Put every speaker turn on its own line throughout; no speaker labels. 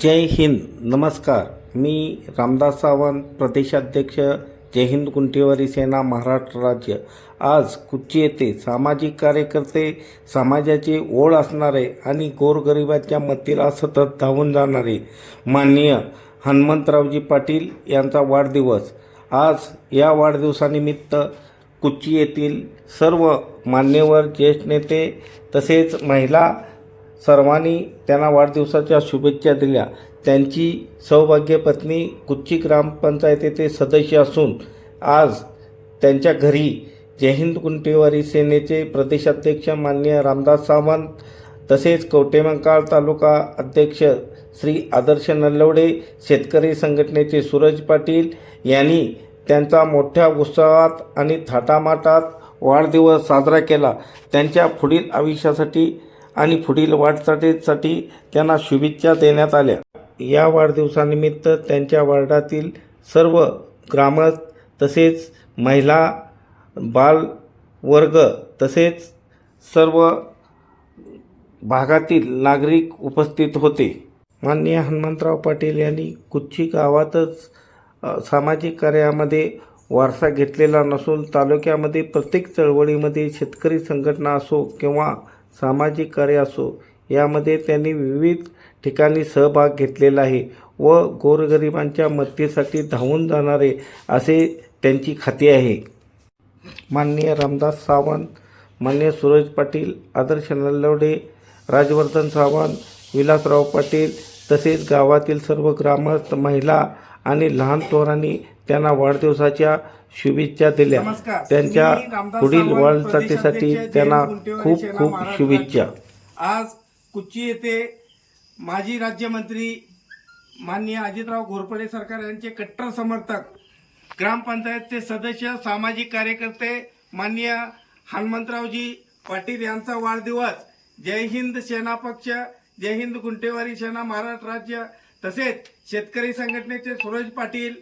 जय हिंद. नमस्कार. मी रामदास सावंत प्रदेशाध्यक्ष जय हिंद कुंठेवारी सेना महाराष्ट्र राज्य. आज कुच्ची येथे सामाजिक कार्यकर्ते समाजाची ओढ असणारे आणि गोरगरिबाच्या मतीला सतत धावून जाणारे माननीय हनुमंतरावजी पाटील यांचा वाढदिवस. आज या वाढदिवसानिमित्त कुच्ची येथील सर्व मान्यवर ज्येष्ठ नेते तसेच महिला सर्वांनी त्यांना वाढदिवसाच्या शुभेच्छा दिल्या. त्यांची सौभाग्य पत्नी कुच्ची ग्रामपंचायतीचे सदस्य असून आज त्यांच्या घरी जय हिंद कुंटेवारी सेनेचे प्रदेशाध्यक्ष मान्य रामदास सावंत तसेच कवटेमंकाळ तालुका अध्यक्ष श्री आदर्श नल्लवडे शेतकरी संघटनेचे सूरज पाटील यांनी त्यांचा मोठ्या उत्साहात आणि थाटामाटात वाढदिवस साजरा केला. त्यांच्या पुढील आयुष्यासाठी आणि पुढील वाटचालीसाठी त्यांना शुभेच्छा देण्यात आल्या. या वाढदिवसानिमित्त त्यांच्या वार्डातील सर्व ग्रामस्थ तसेच महिला बाल वर्ग तसेच सर्व भागातील नागरिक उपस्थित होते. माननीय हनुमंतराव पाटील यांनी कुच्ची गावातच सामाजिक कार्यामध्ये वारसा घेतलेला नसून तालुक्यामध्ये प्रत्येक चळवळीमध्ये शेतकरी संघटना असो किंवा सामाजिक कार्य असो यामध्ये त्यांनी विविध ठिकाणी सहभाग घेतलेला आहे व गोरगरिबांच्या मदतीसाठी धावून जाणारे असे त्यांची खाती आहे. माननीय रामदास सावंत मान्य सूरज पाटील आदर्श नल्लवडे राजवर्धन सावंत विलासराव पाटील तसेच गावातील सर्व ग्रामस्थ महिला आणि लहान थोरांनी त्यांना वाढदिवसाच्या शुभेच्छा दिल्या. त्यांच्या पुढील
प्रदेशाध्यक्ष
त्यांना खूप खूप शुभेच्छा.
आज कुच्ची येथे माजी राज्यमंत्री माननीय अजितराव घोरपडे सरकार यांचे कट्टर समर्थक ग्रामपंचायतचे सदस्य सामाजिक कार्यकर्ते माननीय हनुमंतरावजी पाटील यांचा वाढदिवस जय हिंद सेना पक्ष जय हिंद गुंटेवारी सेना महाराष्ट्र राज्य तसेच शेतकरी संघटनेचे सूरज पाटील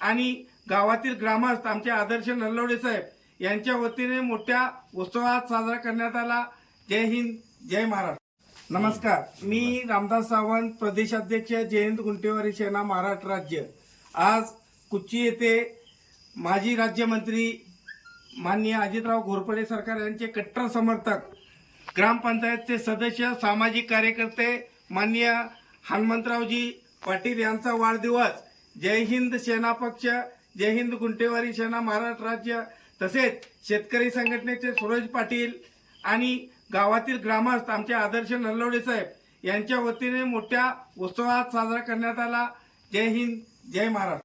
आणि गावातील ग्रामस्थ आमचे आदर्श नल्लवडे साहेब यांच्या वतीने मोठ्या उत्सवात साजरा करण्यात आला. जय हिंद जय महाराष्ट्र. नमस्कार. मी रामदास सावंत प्रदेशाध्यक्ष जयंत गुंटेवारी सेना महाराष्ट्र राज्य. आज कुच्ची येथे माजी राज्यमंत्री माननीय अजितराव घोरपडे सरकार यांचे कट्टर समर्थक ग्रामपंचायतचे सदस्य सामाजिक कार्यकर्ते माननीय हनुमंतरावजी पाटील यांचा वाढदिवस जय हिंद सेना पक्ष जय हिंद गुंटेवारी सेना महाराष्ट्र राज्य तसेच शेतकरी संघटनेचे सूरज पाटील आणि गावातील ग्रामस्थ आमचे आदर्श नल्लवडे साहेब यांच्या वतीने मोठ्या उत्सवात साजरा करण्यात आला. जय हिंद जय महाराष्ट्र.